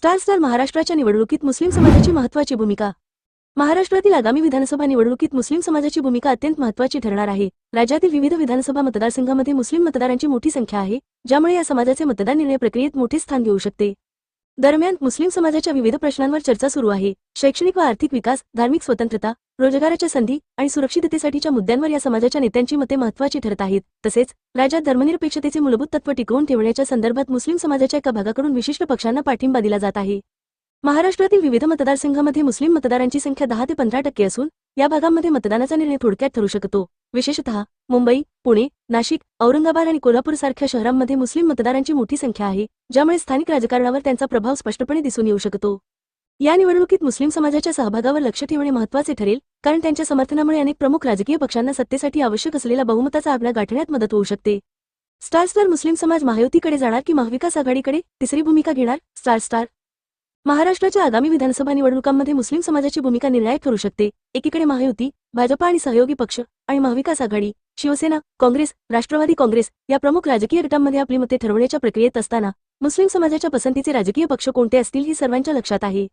Star star महाराष्ट्राच्या निवडणुकीत मुस्लिम समाजाची महत्वाची भूमिका. महाराष्ट्रातील आगामी विधानसभा निवडणुकीत मुस्लिम समाजाची भूमिका अत्यंत महत्वाची ठरणार आहे. राज्यातील विविध विधानसभा मतदारसंघामध्ये मुस्लिम मतदारांची मोठी संख्या आहे ज्यामुळे या समाजाचे मतदान निर्णय प्रक्रियेत मोठे स्थान घेऊ शकते. दरम्यान मुस्लिम समाजाच्या विविध प्रश्नांवर चर्चा सुरू आहे. शैक्षणिक व आर्थिक विकास धार्मिक स्वतंत्रता रोजगाराच्या संधी आणि सुरक्षिततेसाठीच्या मुद्द्यांवर या समाजाच्या नेत्यांची मते महत्वाची ठरत आहेत. तसेच राज्यात धर्मनिरपेक्षतेचे मूलभूत तत्व टिकवून ठेवण्याच्या संदर्भात मुस्लिम समाजाच्या एका भागाकडून विशिष्ट पक्षांना पाठिंबा दिला जात आहे. महाराष्ट्रातील विविध मतदारसंघामध्ये मुस्लिम मतदारांची संख्या दहा ते पंधरा टक्के असून या भागांमध्ये मतदानाचा निर्णय थोडक्यात ठरू शकतो. विशेषतः मुंबई पुणे नाशिक औरंगाबाद आणि कोल्हापूर सारख्या शहरांमध्ये मुस्लिम मतदारांची मोठी संख्या आहे ज्यामुळे स्थानिक राजकारणावर त्यांचा प्रभाव स्पष्टपणे दिसून येऊ शकतो. या निवडणुकीत मुस्लिम समाजाच्या सहभागावर लक्ष ठेवणे महत्त्वाचे ठरेल कारण त्यांच्या समर्थनामुळे अनेक प्रमुख राजकीय पक्षांना सत्तेसाठी आवश्यक असलेला बहुमताचा आकडा गाठण्यात मदत होऊ शकते. स्टार स्टार मुस्लिम समाज महायुतीकडे जाणार की महाविकास आघाडीकडे? तिसरी भूमिका घेणार स्टार स्टार. महाराष्ट्राच्या आगामी विधानसभा निवडणुकांमध्ये मुस्लिम समाजाची भूमिका निर्णायक ठरू शकते. एकीकडे महायुती भाजपा आणि सहयोगी पक्ष आणि महाविकास आघाडी शिवसेना काँग्रेस राष्ट्रवादी काँग्रेस या प्रमुख राजकीय गटांमध्ये आपली मते ठरवण्याच्या प्रक्रियेत असताना मुस्लिम समाजाच्या पसंतीचे राजकीय पक्ष कोणते असतील हे सर्वांच्या लक्षात आहे.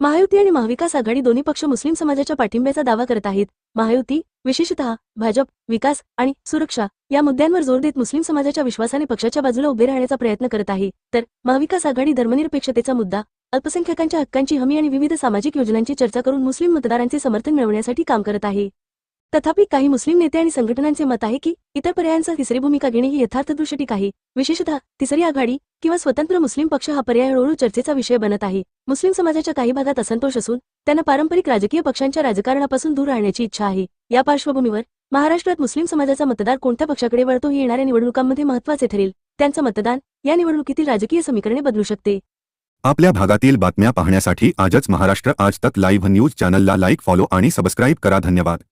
महायुती आणि महाविकास आघाडी दोन्ही पक्ष मुस्लिम समाजाच्या पाठिंब्याचा दावा करत आहेत. महायुती विशेषतः भाजप विकास आणि सुरक्षा या मुद्द्यांवर जोर देत मुस्लिम समाजाच्या विश्वासाने पक्षाच्या बाजूला उभे राहण्याचा प्रयत्न करत आहे. तर महाविकास आघाडी धर्मनिरपेक्षतेचा मुद्दा अल्पसंख्याकांच्या हक्कांची हमी आणि विविध सामाजिक योजनांची चर्चा करून मुस्लिम मतदारांचे समर्थन मिळवण्यासाठी काम करत आहे. तथापि काही मुस्लिम नेते आणि संघटनांचे मत आहे की इतर पर्यायांचा तिसरी भूमिका घेणे ही यथार्थदृष्टी ठीक आहे. विशेषतः तिसरी आघाडी किंवा स्वतंत्र मुस्लिम पक्ष हा पर्याय हळूहळू चर्चेचा विषय बनत आहे. मुस्लिम समाजाच्या काही भागात असंतोष असून त्यांना पारंपरिक राजकीय पक्षांच्या राजकारणापासून दूर राहण्याची इच्छा आहे. या पार्श्वभूमीवर महाराष्ट्रात मुस्लिम समाजाचा मतदार कोणत्या पक्षाकडे वळतो हे येणाऱ्या निवडणुकांमध्ये महत्त्वाचे ठरेल. त्यांचं मतदान या निवडणुकीतील राजकीय समीकरणे बदलू शकते. आपल्या भागातील बातम्या पाहण्यासाठी आजच महाराष्ट्र आज तक लाईव्ह न्यूज चॅनलला लाईक फॉलो आणि सबस्क्राईब करा. धन्यवाद.